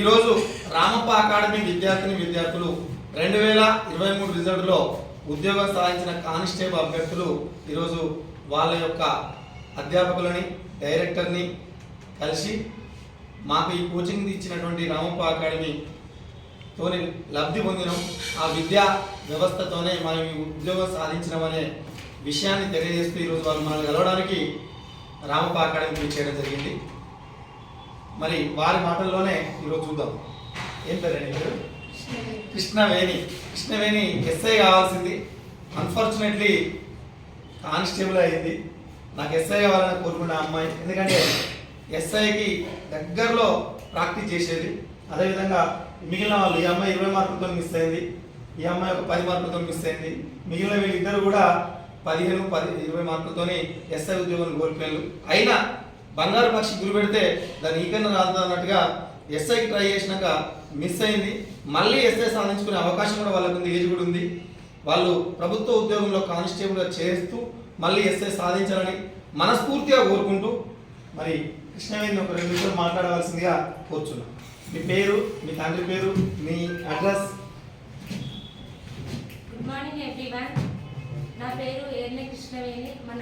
ఈరోజు రామప్ప అకాడమీ విద్యార్థిని విద్యార్థులు రెండు వేల ఇరవై మూడు రిజల్ట్లో ఉద్యోగం సాధించిన కానిస్టేబుల్ అభ్యర్థులు ఈరోజు వాళ్ళ యొక్క అధ్యాపకులని డైరెక్టర్ని కలిసి మాకు ఈ కోచింగ్ ఇచ్చినటువంటి రామప్ప అకాడమీ తోని లబ్ధి పొందినం. ఆ విద్యా వ్యవస్థతోనే మనం ఈ ఉద్యోగం సాధించినామనే విషయాన్ని తెలియజేస్తూ ఈరోజు వాళ్ళు మనల్ని కలవడానికి రామప్ప అకాడమీకి చేయడం జరిగింది. మరి వారి మాటల్లోనే ఈరోజు చూద్దాం. ఏం పేరండి పేరు? కృష్ణవేణి. కృష్ణవేణి ఎస్ఐ కావాల్సింది. అన్ఫార్చునేట్లీ కానిస్టేబుల్ అయింది నాకు ఎస్ఐ కావాలని కోరుకున్న అమ్మాయి. ఎందుకంటే ఎస్ఐకి దగ్గరలో ప్రాక్టీస్ చేసేది. అదేవిధంగా మిగిలిన వాళ్ళు ఈ అమ్మాయి ఇరవై మార్కులతో మిస్ అయింది. ఈ అమ్మాయి ఒక పది మార్కులతో మిస్ అయింది. మిగిలిన వీళ్ళిద్దరు కూడా పదిహేను పది ఇరవై మార్కులతోని ఎస్ఐ ఉద్యోగం కోల్పోయారు అయినా బంగారు పక్షి గురి పెడితే దాన్ని ఈకన్నా రాదు అన్నట్టుగా ఎస్ఐకి ట్రై చేసినాక మిస్ అయింది. మళ్ళీ ఎస్ఐ సాధించుకునే అవకాశం కూడా వాళ్ళకు ఉంది ఏజ్ కూడా ఉంది. వాళ్ళు ప్రభుత్వ ఉద్యోగంలో కానిస్టేబుల్గా చేస్తూ మళ్ళీ ఎస్ఐ సాధించాలని మనస్ఫూర్తిగా కోరుకుంటూ మరి కృష్ణవేణి ఒక రెండు నిమిషాలు మాట్లాడవలసిందిగా కోరుచున్నాం. మీ పేరు మీ తండ్రి పేరు మీ అడ్రస్? గుడ్ మార్నింగ్ ఎవ్రీవన్ నా పేరు ఏర్నే కృష్ణవేణి. మా